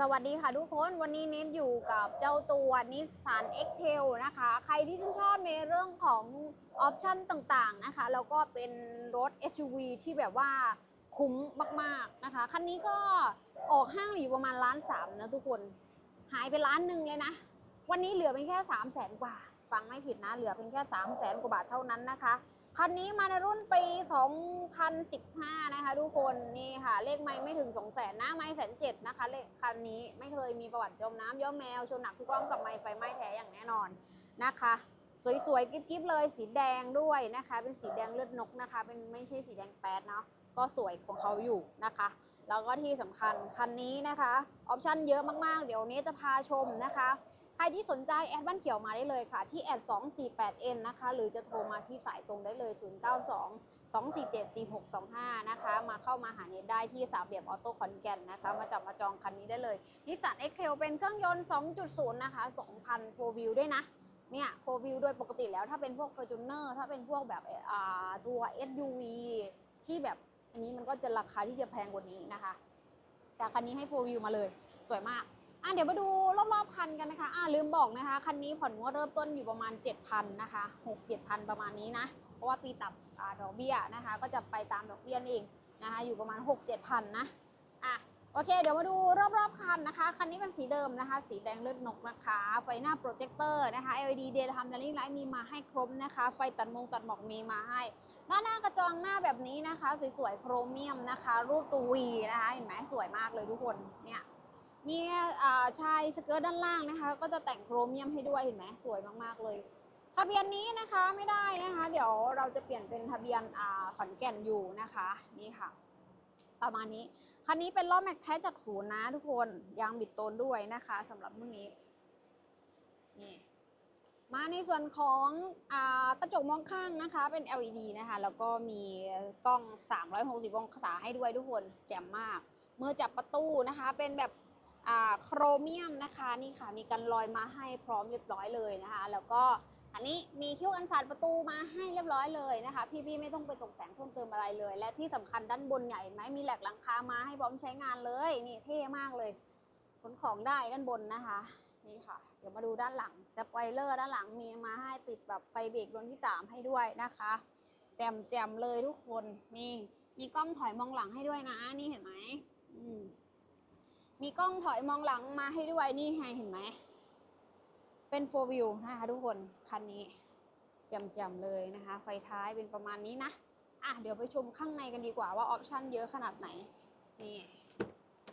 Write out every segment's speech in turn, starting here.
สวัสดีค่ะทุกคนวันนี้เน้นอยู่กับเจ้าตัวนิสสัน X-Trail นะคะ ใครที่ชื่นชอบในเรื่องของออปชั่นต่างๆนะคะ แล้วก็เป็นรถ SUV ที่แบบว่าคุ้มมากๆนะคะ คันนี้ก็ออกห้างอยู่ประมาณล้านสามนะทุกคน หายไปล้านหนึ่งเลยนะ วันนี้เหลือเพียงแค่ 3 0 0แสนกว่า ฟังไม่ผิดนะ เหลือเพียงแค่ 3 0 0แสนกว่าบาทเท่านั้นนะคะ คันนี้มาในรุ่นปี 2015 นะคะทุกคนนี่ค่ะ เลขไม่ไม่ถึง 2 0 0แสนนะไม่แสนเจ็ดนะคะเลขคันนี้ไม่เคยมีประวัติจมน้ำย่อมแมวชนหนักทุกล้องกับไม้ไฟไหม้แท้อย่างแน่นอนนะคะ สวยๆกิ๊บๆเลยสีแดงด้วยนะคะ เป็นสีแดงเลือดนกนะคะ เป็นไม่ใช่สีแดงแป๊ดเนาะก็สวยของเขาอยู่นะคะแล้วก็ที่สำคัญคันนี้นะคะออปชั่นเยอะมากๆ เดี๋ยวนี้จะพาชมนะคะ ใครที่สนใจแอดบ้านเขียวมาได้เลยค่ะ ที่แอด 248N นะคะ หรือจะโทรมาที่สายตรงได้เลย 092 247 4625 นะคะ มาเข้ามาหาเนตได้ที่สามเหลี่ยมออโต้ขอนแกนนะคะ มาจับมาจองคันนี้ได้เลยนิสสัน X-Trail เป็นเครื่องยนต์ 2.0 นะคะ 2,000 4 wheel ด้วยนะเนี่ย4 wheel โดยปกติแล้วถ้าเป็นพวก Fortuner ถ้าเป็นพวกแบบตัว SUV ที่แบบอันนี้มันก็จะราคาที่จะแพงกว่านี้นะคะ แต่คันนี้ให้4 wheel มาเลย สวยมาก อะเดี๋ยวมาดูรอบๆคันกันนะคะอะลืมบอกนะคะ คันนี้ผ่อนงวดเริ่มต้นอยู่ประมาณ 7,000นะคะ6 7,000 ประมาณนี้นะ เพราะว่าปีตับอ่าดอกเบี้ยนะคะ ก็จะไปตามดอกเบี้ยเองนะคะ อยู่ประมาณ 6 7,000นะอะโอเค เดี๋ยวมาดูรอบๆคันนะคะ คันนี้เป็นสีเดิมนะคะ สีแดงเลือดนกนะคะ ไฟหน้าโปรเจคเตอร์นะคะ LED daytime running light มีมาให้ครบนะคะ ไฟตัดมงตัดหมอกมีมาให้ หน้าหน้ากระจองหน้าแบบนี้นะคะ สวยๆ โครเมียมนะคะ รูปตัววีนะคะ เห็นไหมสวยมากเลยทุกคน เนี่ย มีอ่าชายสเกิร์ตด้านล่างนะคะ ก็จะแต่งโครเมียมให้ด้วยเห็นไหมสวยมากๆเลยทะเบียนนี้นะคะไม่ได้นะคะ เดี๋ยวเราจะเปลี่ยนเป็นทะเบียนขอนแก่นอยู่นะคะนี่ค่ะ ประมาณนี้คันนี้เป็นล้อแม็กแท้จากศูนย์นะทุกคนยางบิดโตนด้วยนะคะสำหรับรุ่นนี้นี่มาในส่วนของอกระจกมองข้างนะคะ เป็น LED นะคะ แล้วก็มีกล้อง 360 องศาให้ด้วยทุกคนแจ่มมากมือจับประตูนะคะ เป็นแบบ โครเมียมนะคะนี่ค่ะมีกันรอยมาให้พร้อมเรียบร้อยเลยนะคะ แล้วก็อันนี้มีคิ้วกันสาดประตูมาให้เรียบร้อยเลยนะคะ พี่ๆไม่ต้องไปตกแต่งเพิ่มเติมอะไรเลย และที่สำคัญด้านบนใหญ่ไหมมีแหลกหลังคามาให้พร้อมใช้งานเลยนี่เท่มากเลยขนของได้ด้านบนนะคะนี่ค่ะ เดี๋ยวมาดูด้านหลังสปอยเลอร์ด้านหลังมีมาให้ติดแบบไฟเบรกดวงที่ 3 ให้ด้วยนะคะแจมแจมๆเลยทุกคนนี่มีกล้องถอยมองหลังให้ด้วยนะ นี่เห็นไหมอืม มีกล้องถอยมองหลังมาให้ด้วยนี่ไงเห็นไหม เป็น 4 view นะคะทุกคน คันนี้จ่มๆเลยนะคะ ไฟท้ายเป็นประมาณนี้นะ อะเดี๋ยวไปชมข้างในกันดีกว่าว่าออปชั่นเยอะขนาดไหน นี่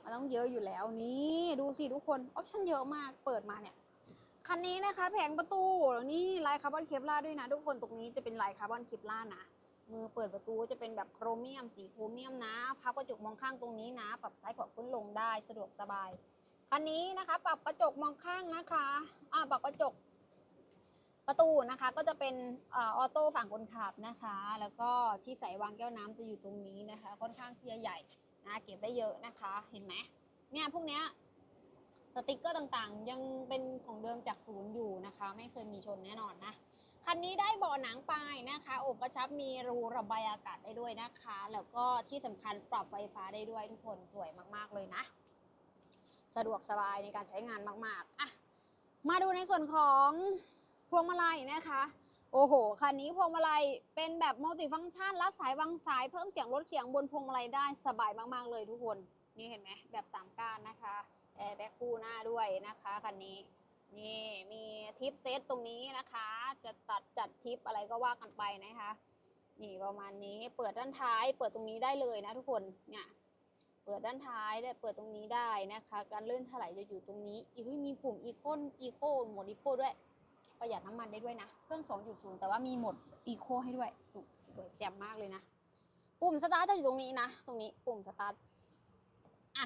มันต้องเยอะอยู่แล้วนี่ดูสิทุกคนออปชั่นเยอะมากเปิดมาเนี่ยคันนี้นะคะ แผงประตูนี่ลายคาร์บอนเคปลาด้วยนะ ทุกคนตรงนี้จะเป็นลายคาร์บอนเคปลานะ มือเปิดประตูจะเป็นแบบโครเมียม สีโครเมียมนะ พับกระจกมองข้างตรงนี้นะ ปรับซ้ายขวาขึ้นลงได้สะดวกสบาย คันนี้นะคะ ปรับกระจกมองข้างนะคะอ่าปรับกระจกประตูนะคะก็จะเป็นออโต้ฝั่งคนขับนะคะ แล้วก็ที่ใส่วางแก้วน้ำจะอยู่ตรงนี้นะคะ ค่อนข้างที่จะใหญ่นะเก็บได้เยอะนะคะ เห็นไหมเนี่ยพวกเนี้ยสติกเกอร์ต่างๆ ยังเป็นของเดิมจากศูนย์อยู่นะคะ ไม่เคยมีชนแน่นอนนะ คันนี้ได้เบาะหนังปลายนะคะอกกระชับมีรูระบายอากาศได้ด้วยนะคะ แล้วก็ที่สำคัญปรับไฟฟ้าได้ด้วยทุกคนสวยมากๆเลยนะ สะดวกสบายในการใช้งานมากๆอะมาดูในส่วนของพวงมาลัยนะคะ โอ้โหคันนี้พวงมาลัยเป็นแบบมัลติฟังก์ชันรับสายวางสายเพิ่มเสียงลดเสียงบนพวงมาลัยได้สบายมากๆเลยทุกคนนี่เห็นไหมแบบสามก้านนะคะแอร์แบ็กคู่หน้าด้วยนะคะคันนี้นี่มี ทิปเซตตรงนี้นะคะ จะตัดจัดทิปอะไรก็ว่ากันไปนะคะนี่ประมาณนี้เปิดด้านท้ายเปิดตรงนี้ได้เลยนะทุกคนเนี่ยเปิดด้านท้ายได้เปิดตรงนี้ได้นะคะ การเลื่อนถลายจะอยู่ตรงนี้อีกมีปุ่มอีโคอีโคหมดอีโคด้วย ประหยัดน้ำมันได้ด้วยนะ เครื่อง 2.0 แต่ว่ามีโหมดอีโคให้ด้วยสุดสวยแจ่มมากเลยนะ ปุ่มสตาร์ทจะอยู่ตรงนี้นะ ตรงนี้ปุ่มสตาร์ทอะ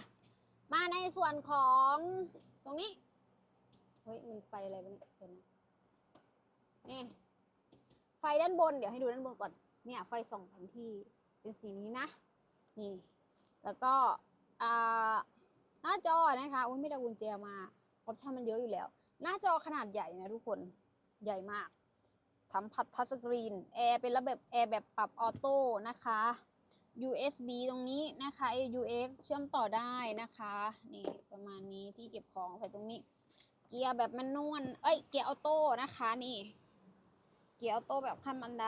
มาในส่วนของตรงนี้ ฮ้ยมันไฟอะไรวะเนี่ยเดี๋ยวนะนี่ไฟด้านบน เดี๋ยวให้ดูด้านบนก่อน เนี่ยไฟส่องแผนที่เป็นสีนี้นะ นี่ แล้วก็หน้าจอนะคะอุ้ยไม่ได้กุญแจมาออปชั่นมันเยอะอยู่แล้ว หน้าจอขนาดใหญ่นะทุกคนใหญ่มากสัมผัสทัชสกรีนแอร์เป็นระบบแอร์แบบปรับออโต้นะคะ USB ตรงนี้นะคะ AUX เชื่อมต่อได้นะคะ นี่ประมาณนี้ที่เก็บของใส่ตรงนี้ เกียร์แบบแมนนวลเอ้ย เกียร์ออโต้นะคะนี่ เกียร์ออโต้แบบขั้นบันได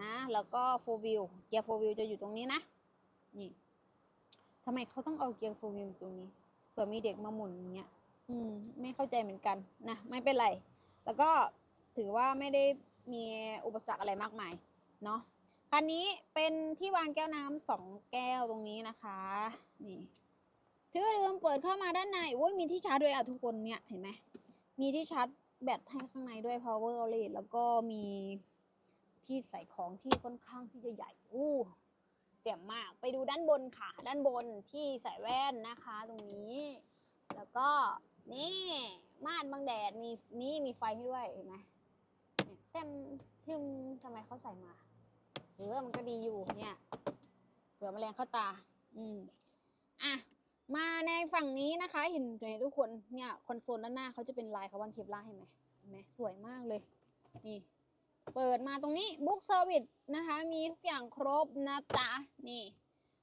นะ แล้วก็โฟวิลเกียร์โฟวิลจะอยู่ตรงนี้นะ นี่ทำไมเขาต้องเอาเกียร์โฟวิลตรงนี้ เผื่อมีเด็กมาหมุนอย่างเงี้ย อืม ไม่เข้าใจเหมือนกันนะ ไม่เป็นไร แล้วก็ถือว่าไม่ได้มีอุปสรรคอะไรมากมาย เนาะคันนี้เป็นที่วางแก้วน้ำสองแก้วตรงนี้นะคะ นี่ถือว่าลืมเปิดเข้ามาด้านในโอ้ยมีที่ชาร์จด้วยอะทุกคนเนี่ย เห็นไหม มีที่ชาร์จแบตให้ข้างในด้วย power outlet แล้วก็มีที่ใส่ของที่ค่อนข้างที่จะใหญ่อู้เจ๋งมาก ไปดูด้านบนค่ะ ด้านบนที่ใส่แว่นนะคะ ตรงนี้ แล้วก็นี่ม่านบังแดดมีนี่มีไฟให้ด้วยเห็นไหมเนี่ยเต็มทึมทำไมเขาใส่มาเออมันก็ดีอยู่เนี่ยเผื่อแมลงเข้าตา อืมอะ มาในฝั่งนี้นะคะเห็นไหมทุกคนเนี่ยคอนโซลด้านหน้าเขาจะเป็นลายคาร์บอนเคปลาร์เห็นไหมเห็นไหมสวยมากเลย นี่ เปิดมาตรงนี้บุ๊กเซอร์วิสนะคะ มีทุกอย่างครบนะจ๊ะนี่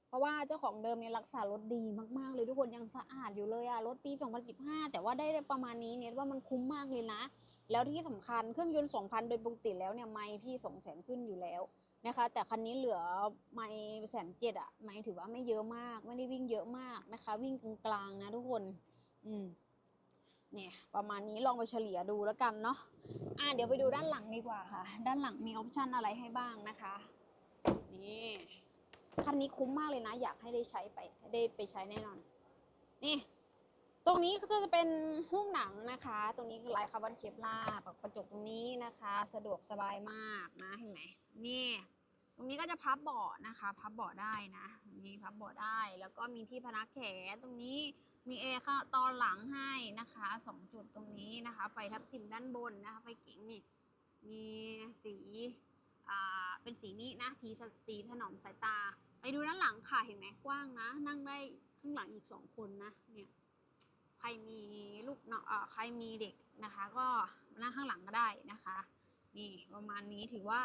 เพราะว่าเจ้าของเดิมเนี่ยรักษารถดีมากๆเลยทุกคนยังสะอาดอยู่เลยอะรถปี 2015 แต่ว่าได้ประมาณนี้เนี่ยว่ามันคุ้มมากเลยนะ แล้วที่สำคัญเครื่องยนต์ 2,000 โดยปกติแล้วเนี่ยไม่พี่200,000ขึ้นอยู่แล้ว นะคะ แต่คันนี้เหลือไม่แสนเจ็ดอะไม่ถือว่าไม่เยอะมาก ไม่ได้วิ่งเยอะมากนะคะ วิ่งกลางๆนะทุกคน อืมเนี่ยประมาณนี้ลองไปเฉลี่ยดูแล้วกันเนาะอะเดี๋ยวไปดูด้านหลังดีกว่าค่ะ ด้านหลังมีออปชันอะไรให้บ้างนะคะนี่คันนี้คุ้มมากเลยนะ อยากให้ได้ใช้ไปได้ไปใช้แน่นอน นี่ ตรงนี้ก็จะเป็นหุ้มหนังนะคะ ตรงนี้คือลายคาร์บอนเคปลาปักระจกตรงนี้นะคะ สะดวกสบายมากนะเห็นไหมนี่ ตรงนี้ก็จะพับเบาะนะคะ พับเบาะได้นะตรงนี้พับเบาะได้ แล้วก็มีที่พนักแขนตรงนี้มีแอร์ข้าตอนหลังให้นะคะสองจุดตรงนี้นะคะ ไฟทับทิมด้านบนนะคะไฟเก๋งนี่มีสีอ่าเป็นสีนี้นะทีสีถนอมสายตา ไปดูด้านหลังค่ะเห็นไหมกว้างนะ นั่งได้ข้างหลังอีกสองคนนะเนี่ย ใครมีลูกเนาะใครมีเด็กนะคะ ก็มานั่งข้างหลังก็ได้นะคะ นี่ประมาณนี้ถือว่า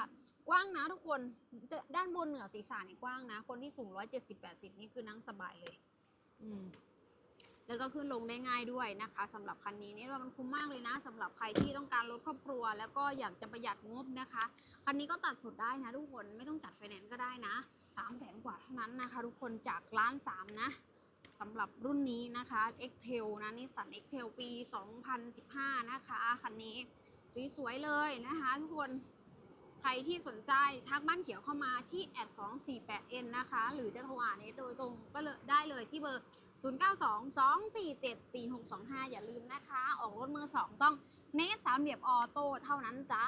กว้างนะทุกคนดด้านบนเหนือศีรษะนี่กว้างนะ คนที่สูง 170 80 นี่คือนั่งสบายเลย อืมแล้วก็ขึ้นลงได้ง่ายด้วยนะคะสำหรับคันนี้นี่ว่ามันคุ้มมากเลยนะสำหรับใครที่ต้องการรถครอบครัว แล้วก็อยากจะประหยัดงบนะคะคันนี้ก็ตัดสดได้นะทุกคนไม่ต้องจัดไฟแนนซ์ก็ได้นะ3 0 0แสนกว่าเท่านั้นนะคะ ทุกคนจากล้านสามนะ สำหรับรุ่นนี้นะคะ x t a i l นะนิสสัน x t a i l ปี 2015 นะคะ คันนี้สวยๆเลยนะคะทุกคนใครที่สนใจทักบ้านเขียวเข้ามาที่แอด 248n นะคะ หรือจะโทรหาเนทโดยตรงก็เลยได้เลยที่เบอร์ 0922474625 อย่าลืมนะคะ ออกรถมือ2ต้องเนสสามเหลี่ยมออโต้เท่านั้นจ้า